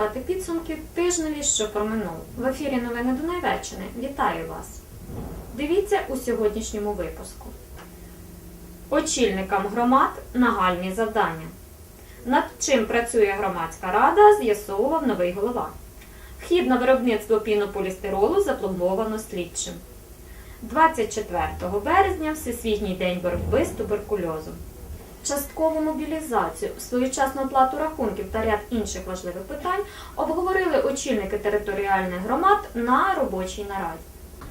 підбивати підсумки тижневі, що проминув. В ефірі новини Донайвеччини. Вітаю вас! Дивіться у сьогоднішньому випуску. Очільникам громад нагальні завдання. Над чим працює громадська рада, з'ясовував новий голова. Вхід на виробництво пінополістиролу запломбовано слідчим. 24 березня Всесвітній день боротьби з туберкульозом. Часткову мобілізацію, своєчасну оплату рахунків та ряд інших важливих питань обговорили очільники територіальних громад на робочій нараді.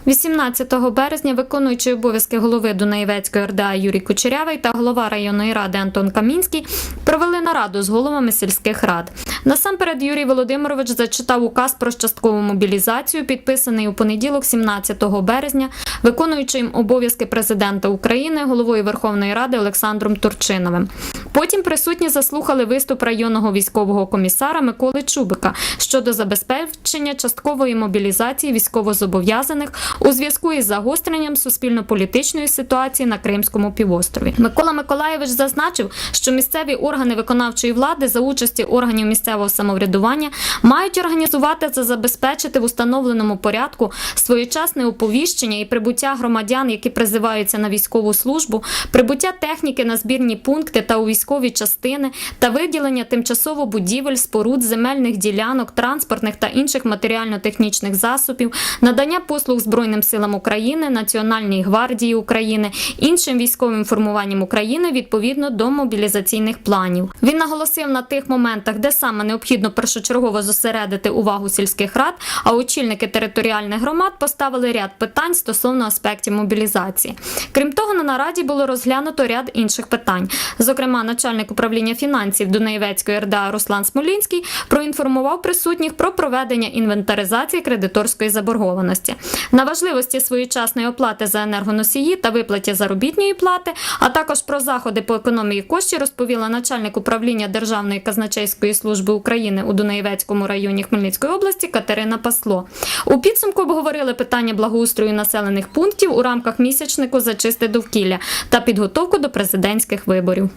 18 березня виконуючий обов'язки голови Дунаєвецької РДА Юрій Кучерявий та голова районної ради Антон Камінський провели нараду з головами сільських рад. Насамперед Юрій Володимирович зачитав указ про часткову мобілізацію, підписаний у понеділок, 17 березня, виконуючим обов'язки президента України, головою Верховної Ради Олександром Турчиновим. Потім присутні заслухали виступ районного військового комісара Миколи Чубика щодо забезпечення часткової мобілізації військовозобов'язаних у зв'язку із загостренням суспільно-політичної ситуації на Кримському півострові. Микола Миколаєвич зазначив, що місцеві органи виконавчої влади за участі органів місцевого самоврядування мають організувати та забезпечити в установленому порядку своєчасне оповіщення і прибуття громадян, які призиваються на військову службу, прибуття техніки на збірні пункти та у військові частини та виділення тимчасово будівель, споруд, земельних ділянок, транспортних та інших матеріально-технічних засобів, надання послуг Збройним силам України, Національній гвардії України, іншим військовим формуванням України відповідно до мобілізаційних планів. Він наголосив на тих моментах, де саме необхідно першочергово зосередити увагу сільських рад, а очільники територіальних громад поставили ряд питань стосовно аспектів мобілізації. Крім того, на нараді було розглянуто ряд інших питань. Зокрема, начальник управління фінансів Дунаєвецької РДА Руслан Смолінський проінформував присутніх про проведення інвентаризації кредиторської заборгованості, на важливості своєчасної оплати за енергоносії та виплаті заробітної плати, а також про заходи по економії коштів розповіла начальник управління Державної казначейської служби України у Дунаєвецькому районі Хмельницької області Катерина Пасло. У підсумку обговорили питання благоустрою населених пунктів у рамках місячнику Зачисти довкілля та підготовку до президентських виборів.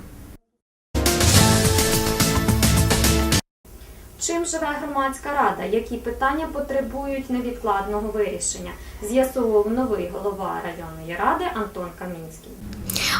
Чим живе громадська рада? Які питання потребують невідкладного вирішення? З'ясовував новий голова районної ради Антон Камінський.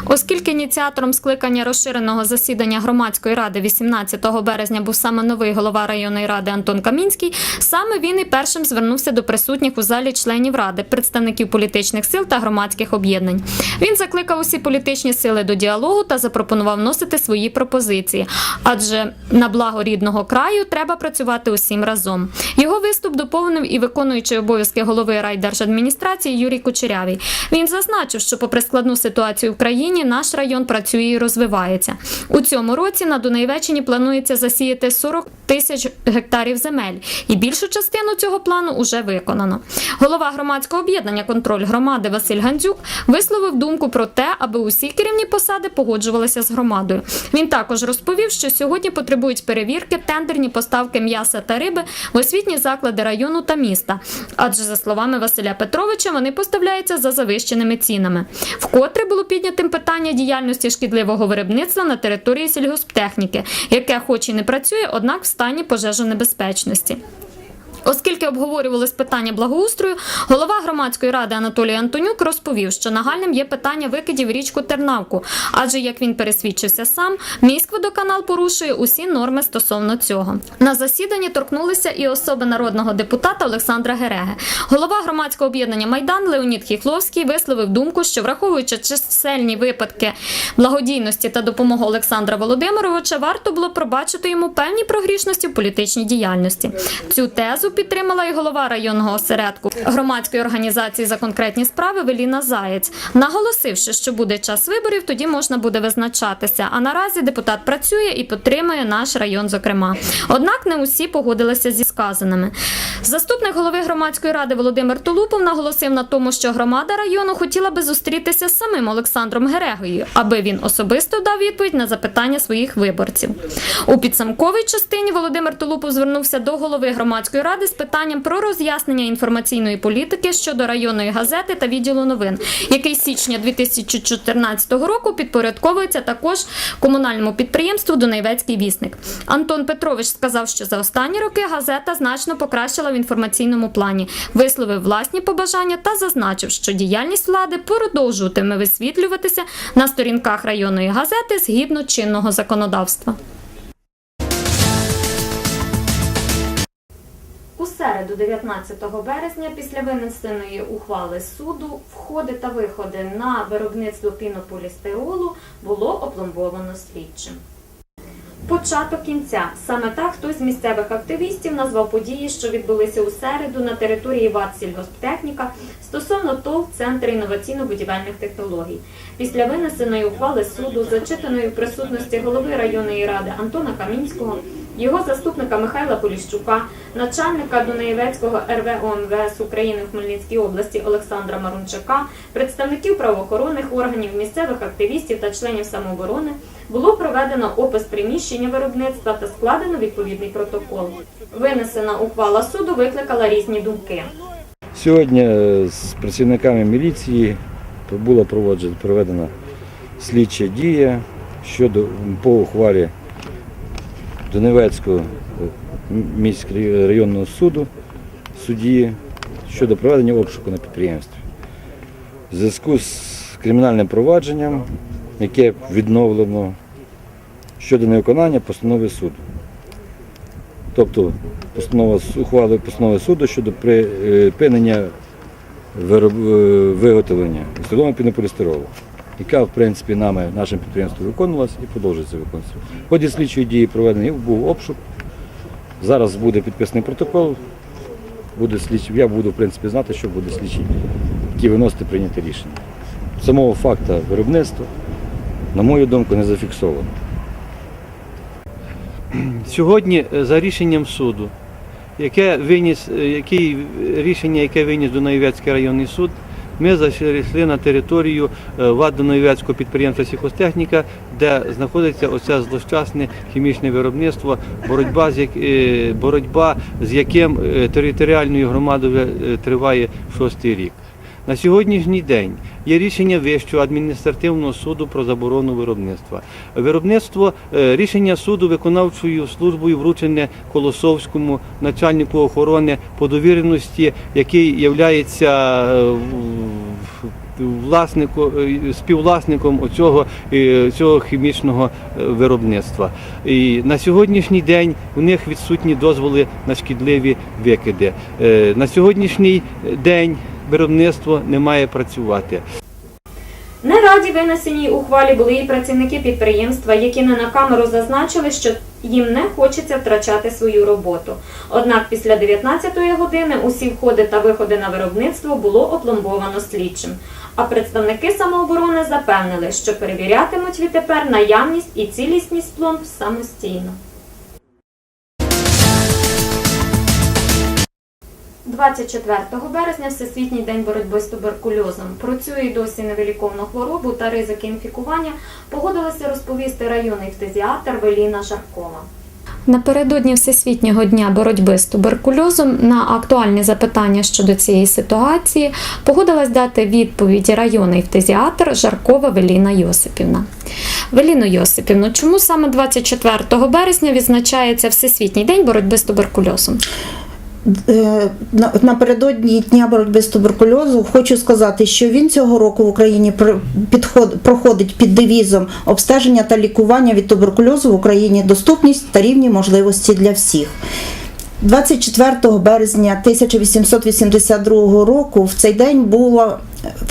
Оскільки ініціатором скликання розширеного засідання громадської ради 18 березня був саме новий голова районної ради Антон Камінський, саме він і першим звернувся до присутніх у залі членів ради, представників політичних сил та громадських об'єднань. Він закликав усі політичні сили до діалогу та запропонував вносити свої пропозиції, адже на благо рідного краю треба працювати усім разом. Його виступ доповнив і виконуючий обов'язки голови райдержадміністрації Юрій Кучерявий. Він зазначив, що попри складну ситуацію в країні, наш район працює і розвивається. У цьому році на Дунаєвеччині планується засіяти 40 тисяч гектарів земель, і більшу частину цього плану вже виконано. Голова громадського об'єднання контроль громади Василь Гандзюк висловив думку про те, аби усі керівні посади погоджувалися з громадою. Він також розповів, що сьогодні потребують перевірки тендерні поставки м'яса та риби в освітні заклади району та міста. Адже, за словами Василя Петровича, вони поставляються за завищеними цінами. Вкотре було піднятим питання діяльності шкідливого виробництва на території сільгосптехніки, яке, хоч і не працює, однак в стані пожежонебезпечності. Оскільки обговорювалось питання благоустрою, голова громадської ради Анатолій Антонюк розповів, що нагальним є питання викидів в річку Тернавку, адже як він пересвідчився сам, міськводоканал порушує усі норми стосовно цього. На засіданні торкнулися і особи народного депутата Олександра Гереге. Голова громадського об'єднання Майдан Леонід Хіхловський висловив думку, що враховуючи чисельні випадки благодійності та допомоги Олександра Володимировича, варто було пробачити йому певні прогрішності в політичній діяльності. Цю тезу підтримала і голова районного осередку громадської організації за конкретні справи Веліна Заєць, наголосивши, що буде час виборів, тоді можна буде визначатися. А наразі депутат працює і підтримує наш район. Зокрема, однак не усі погодилися зі сказаними. Заступник голови громадської ради Володимир Толупов наголосив на тому, що громада району хотіла би зустрітися з самим Олександром Герегою, аби він особисто дав відповідь на запитання своїх виборців. У підсумковій частині Володимир Толупов звернувся до голови громадської ради з питанням про роз'яснення інформаційної політики щодо районної газети та відділу новин, який з січня 2014 року підпорядковується також комунальному підприємству Донецький вісник. Антон Петрович сказав, що за останні роки газета значно покращила в інформаційному плані, висловив власні побажання та зазначив, що діяльність влади продовжуватиме висвітлюватися на сторінках районної газети згідно чинного законодавства. У середу, 19 березня, після винесеної ухвали суду, входи та виходи на виробництво пінополістиролу було опломбовано слідчим. Початок кінця. Саме так хтось з місцевих активістів назвав події, що відбулися у середу на території ВАД «Сільгосптехніка» стосовно ТОВ Центр інноваційно-будівельних технологій. Після винесеної ухвали суду, зачитаної в присутності голови районної ради Антона Камінського, його заступника Михайла Поліщука, начальника Дунаєвецького РВ ОМВС України в Хмельницькій області Олександра Марунчака, представників правоохоронних органів, місцевих активістів та членів самооборони, було проведено опис приміщення виробництва та складено відповідний протокол. Винесена ухвала суду викликала різні думки. Сьогодні е, з працівниками міліції була проведена слідча дія щодо по ухвалі Донецького міського районного суду судді щодо проведення обшуку на підприємстві. В зв'язку з кримінальним провадженням, яке відновлено щодо невиконання постанови суду. Тобто постанова ухвали постанови суду щодо припинення е, виготовлення свідомого пінополістиролу, яка в принципі нами, нашим підприємством виконувалася і продовжується виконуватися. В ході слідчої дії проведений був обшук. Зараз буде підписаний протокол. Буде слідчий, я буду в принципі знати, що буде слідчий, який виносити прийняти рішення. Самого факту виробництва, на мою думку, не зафіксовано. Сьогодні е, за рішенням суду, яке виніс, е, який, рішення, яке виніс Дунаєвецький районний суд, ми зайшли на територію е, ВАД підприємства «Сільхозтехніка», де знаходиться оце злощасне хімічне виробництво, боротьба з, як, е, боротьба з яким е, територіальною громадою триває шостий рік. На сьогоднішній день є рішення Вищого адміністративного суду про заборону виробництва. Виробництво е, рішення суду виконавчою службою вручене Колосовському начальнику охорони по довіреності, який є власнику, е, співвласником оцього, е, цього хімічного е, виробництва. І на сьогоднішній день у них відсутні дозволи на шкідливі викиди. Е, На сьогоднішній день виробництво не має працювати. Не раді винесеній ухвалі були і працівники підприємства, які не на камеру зазначили, що їм не хочеться втрачати свою роботу. Однак після 19-ї години усі входи та виходи на виробництво було опломбовано слідчим. А представники самооборони запевнили, що перевірятимуть відтепер наявність і цілісність пломб самостійно. 24 березня Всесвітній день боротьби з туберкульозом. Про цю і досі невиліковну хворобу та ризики інфікування погодилася розповісти районний фтизіатр Веліна Жаркова. Напередодні Всесвітнього дня боротьби з туберкульозом на актуальні запитання щодо цієї ситуації погодилась дати відповідь районний фтизіатр Жаркова Веліна Йосипівна. Веліно Йосипівно, чому саме 24 березня відзначається Всесвітній день боротьби з туберкульозом? Е, на- Напередодні дня боротьби з туберкульозу хочу сказати, що він цього року в Україні підход- проходить під девізом обстеження та лікування від туберкульозу в Україні доступність та рівні можливості для всіх. 24 березня 1882 року в цей день було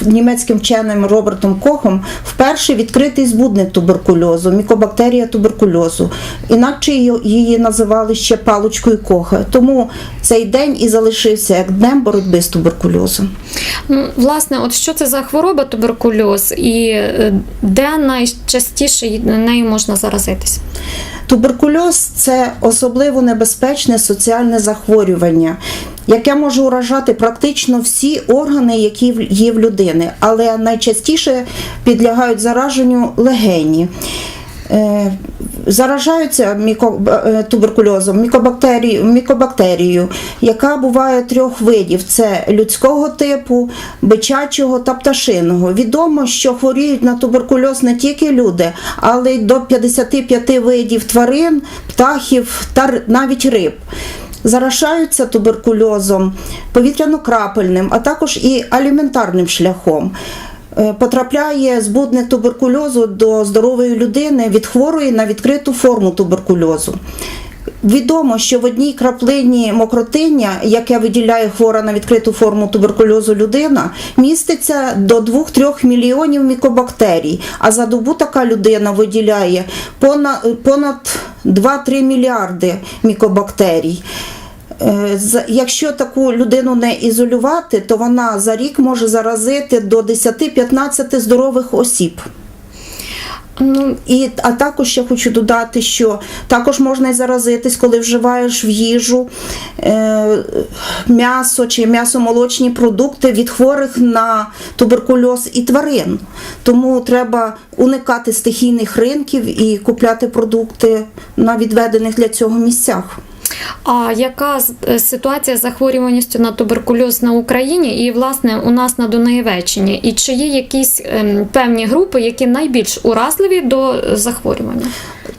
німецьким вченим Робертом Кохом вперше відкритий збудник туберкульозу, мікобактерія туберкульозу. Інакше її- називали ще паличкою Коха. Тому цей день і залишився як днем боротьби з туберкульозом. Ну, власне, от що це за хвороба туберкульоз і е, де найчастіше нею можна заразитись? Туберкульоз це особливо небезпечне соціальне захворювання. яке може уражати практично всі органи, які є в людини, але найчастіше підлягають зараженню легені. Е, Заражаються е, туберкульозом мікобактерію, мікобактерією, яка буває трьох видів: це людського типу, бичачого та пташиного. Відомо, що хворіють на туберкульоз не тільки люди, але й до 55 видів тварин, птахів та навіть риб. Заражаються туберкульозом повітряно-крапельним, а також і аліментарним шляхом. Е, Потрапляє збудник туберкульозу до здорової людини від хворої на відкриту форму туберкульозу. Відомо, що в одній краплині мокротиння, яке виділяє хвора на відкриту форму туберкульозу людина, міститься до 2-3 мільйонів мікобактерій, а за добу така людина виділяє понад, понад 2-3 мільярди мікобактерій. Е, Якщо таку людину не ізолювати, то вона за рік може заразити до 10-15 здорових осіб. Ну, І, а також ще хочу додати, що також можна і заразитись, коли вживаєш в їжу е, м'ясо чи м'ясомолочні продукти від хворих на туберкульоз і тварин. Тому треба уникати стихійних ринків і купляти продукти на відведених для цього місцях. А яка е, ситуація з захворюваністю на туберкульоз на Україні і власне у нас на Дунаєвеччині? І чи є якісь ем, певні групи, які найбільш уразливі до е, захворювання?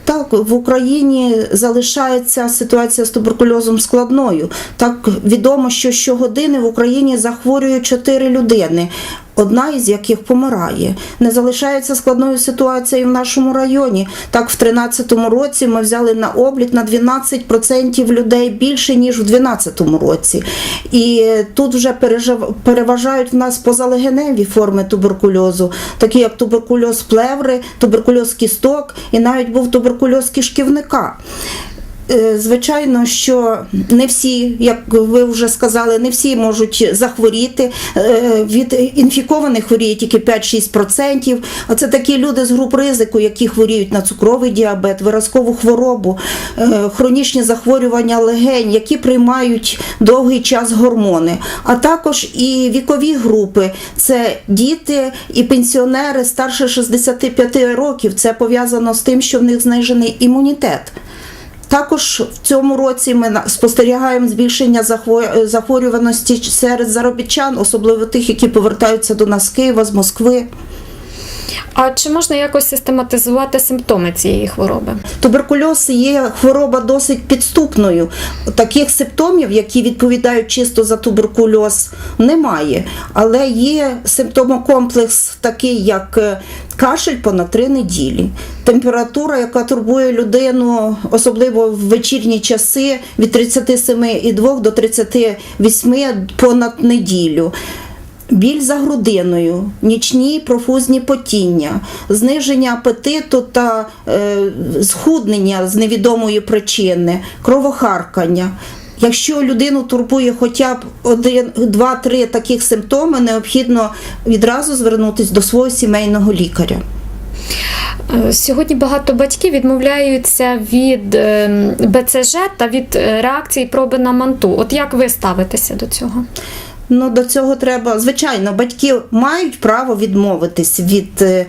Так, в Україні залишається ситуація з туберкульозом складною. Так відомо, що щогодини в Україні захворюють 4 людини, одна із яких помирає. Не залишається складною ситуація і в нашому районі. Так, в 2013 році ми взяли на облік на 12% людей більше, ніж в 2012 році. І тут вже пережив- переважають в нас позалегеневі форми туберкульозу, такі як туберкульоз плеври, туберкульоз кісток і навіть був туберкульоз кишківника. Е, Звичайно, що не всі, як ви вже сказали, не всі можуть захворіти. Е, Від інфікованих хворіє тільки 5-6%. А це такі люди з груп ризику, які хворіють на цукровий діабет, виразкову хворобу, е, хронічні захворювання легень, які приймають довгий час гормони, а також і вікові групи це діти і пенсіонери старше 65 років. Це пов'язано з тим, що в них знижений імунітет. Також в цьому році ми спостерігаємо збільшення захво- захворюваності серед заробітчан, особливо тих, які повертаються до нас з Києва, з Москви. А чи можна якось систематизувати симптоми цієї хвороби? Туберкульоз є хвороба досить підступною. Таких симптомів, які відповідають чисто за туберкульоз, немає. Але є симптомокомплекс такий, як е, кашель понад три неділі, температура, яка турбує людину, особливо в вечірні часи, від 37,2 до 38 понад неділю. Біль за грудиною, нічні профузні потіння, зниження апетиту та е, схуднення з невідомої причини, кровохаркання. Якщо людину турбує хоча б один, два, три таких симптоми, необхідно відразу звернутися до свого сімейного лікаря. Е, Сьогодні багато батьків відмовляються від ем, БЦЖ та від е, реакції проби на манту. От як ви ставитеся до цього? Ну, до цього треба, звичайно, батьки мають право відмовитись від е,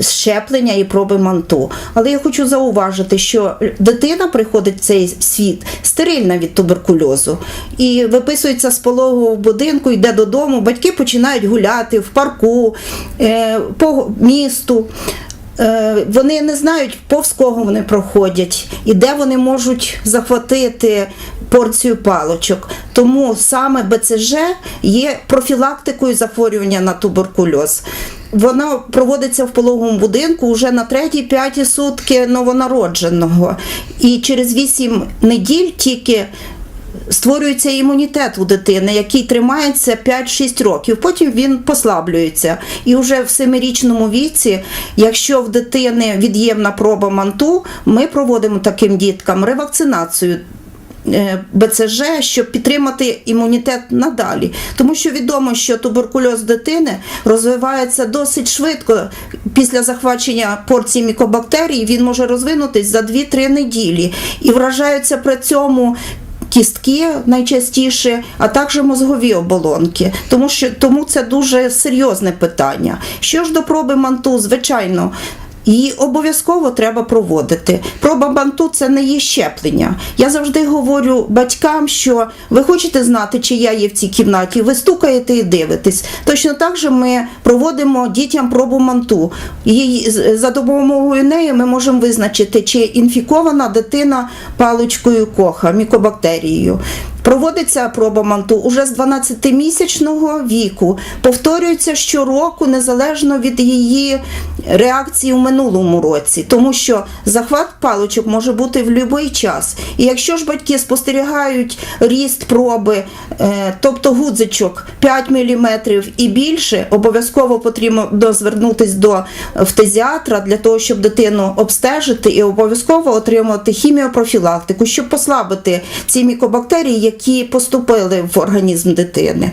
щеплення і проби манту. Але я хочу зауважити, що дитина приходить в цей світ стерильна від туберкульозу і виписується з пологового будинку, йде додому. Батьки починають гуляти в парку, е, по місту. Е, Вони не знають, повз кого вони проходять і де вони можуть захватити порцію палочок. Тому саме БЦЖ є профілактикою захворювання на туберкульоз. Вона проводиться в пологовому будинку вже на третій-п'ятій сутки новонародженого. І через 8 неділь тільки створюється імунітет у дитини, який тримається 5-6 років. Потім він послаблюється. І вже в семирічному віці, якщо в дитини від'ємна проба манту, ми проводимо таким діткам ревакцинацію. е, БЦЖ, щоб підтримати імунітет надалі, тому що відомо, що туберкульоз дитини розвивається досить швидко після захвачення порції мікобактерій. Він може розвинутись за 2-3 неділі і вражаються при цьому кістки найчастіше, а також мозгові оболонки. Тому що тому це дуже серйозне питання. Що ж до проби манту, звичайно. Її обов'язково треба проводити. Проба банту це не є щеплення. Я завжди говорю батькам, що ви хочете знати, чи я є в цій кімнаті, ви стукаєте і дивитесь. Точно так же ми проводимо дітям пробу манту. Її за допомогою неї ми можемо визначити, чи інфікована дитина паличкою коха, мікобактерією. Проводиться проба манту уже з 12-місячного віку. Повторюється щороку, незалежно від її реакції в минулому році, тому що захват паличок може бути в будь-який час. І якщо ж батьки спостерігають ріст проби, е, тобто гудзичок 5 мм і більше, обов'язково потрібно звернутись до фтизіатра для того, щоб дитину обстежити і обов'язково отримати хіміопрофілактику, щоб послабити ці мікобактерії, які поступили в організм дитини.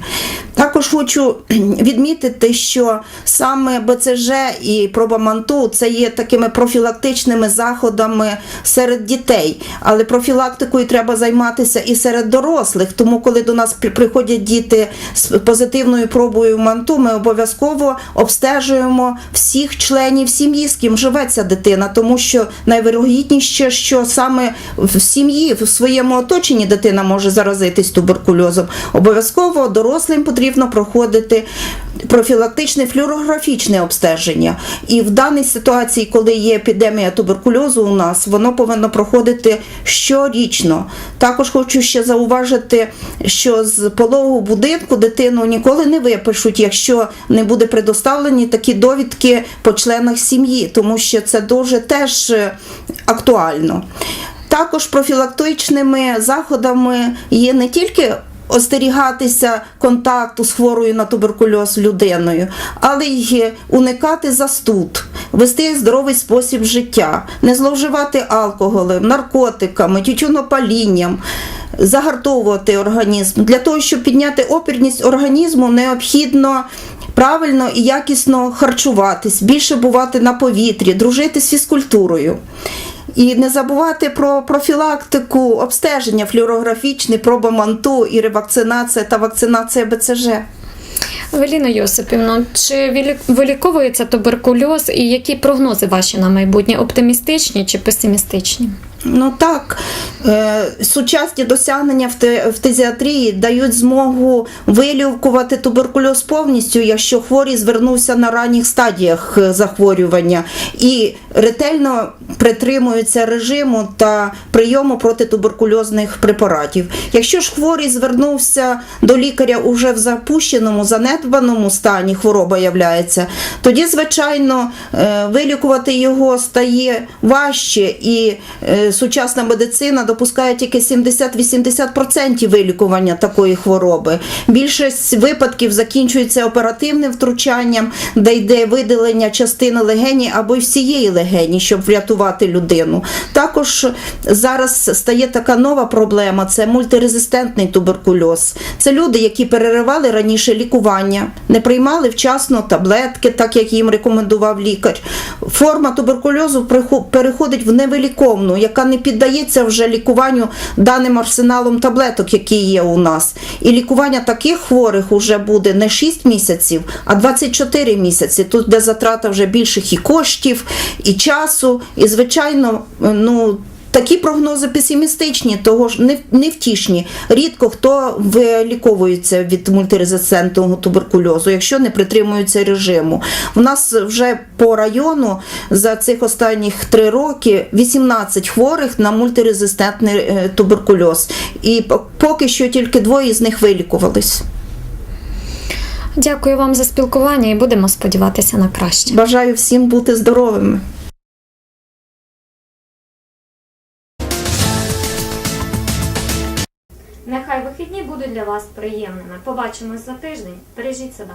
Також хочу відмітити, що саме БЦЖ і проба манту це є такими профілактичними заходами серед дітей, але профілактикою треба займатися і серед дорослих. Тому, коли до нас приходять діти з позитивною пробою манту, ми обов'язково обстежуємо всіх членів сім'ї, з ким живе ця дитина, тому що найвирогідніше, що саме в сім'ї, в своєму оточенні дитина може заразитись туберкульозом. Обов'язково дорослим потрібно проходити профілактичне флюорографічне обстеження. І в даній ситуації, коли є епідемія туберкульозу у нас, воно повинно проходити щорічно. Також хочу ще зауважити, що з пологового будинку дитину ніколи не випишуть, якщо не буде предоставлені такі довідки по членах сім'ї, тому що це дуже теж е, актуально. Також профілактичними заходами є не тільки остерігатися контакту з хворою на туберкульоз людиною, але й уникати застуд, вести здоровий спосіб життя, не зловживати алкоголем, наркотиками, тютюнопалінням. Загартовувати організм для того, щоб підняти опірність організму, необхідно правильно і якісно харчуватись, більше бувати на повітрі, дружити з фізкультурою. І не забувати про профілактику, обстеження флюорографічне, проба манту і ревакцинація та вакцинація БЦЖ. Веліна Йосипівно, чи вилі- виліковується туберкульоз і які прогнози ваші на майбутнє? Оптимістичні чи песимістичні? Ну так, е, сучасні досягнення в, тезіатрії дають змогу вилікувати туберкульоз повністю, якщо хворий звернувся на ранніх стадіях е, захворювання і ретельно притримується режиму та прийому протитуберкульозних препаратів. Якщо ж хворий звернувся до лікаря уже в запущеному, занедбаному стані, хвороба являється, тоді, звичайно, е, вилікувати його стає важче і сучасна медицина допускає тільки 70-80% вилікування такої хвороби. Більшість випадків закінчується оперативним втручанням, де йде видалення частини легені або й всієї легені, щоб врятувати людину. Також зараз стає така нова проблема: це мультирезистентний туберкульоз. Це люди, які переривали раніше лікування, не приймали вчасно таблетки, так як їм рекомендував лікар. Форма туберкульозу переходить в невиліковну, яка не піддається вже лікуванню даним арсеналом таблеток, які є у нас. І лікування таких хворих вже буде не 6 місяців, а 24 місяці. Тут де затрата вже більших і коштів, і часу, і звичайно, ну. Такі прогнози песимістичні, того ж не- невтішні. Рідко хто виліковується від мультирезистентного туберкульозу, якщо не притримуються режиму. У нас вже по району за цих останніх три роки 18 хворих на мультирезистентний е, туберкульоз. І поки що тільки двоє з них вилікувались. Дякую вам за спілкування і будемо сподіватися на краще. Бажаю всім бути здоровими. Для вас приємними. Побачимось за тиждень. Бережіть себе.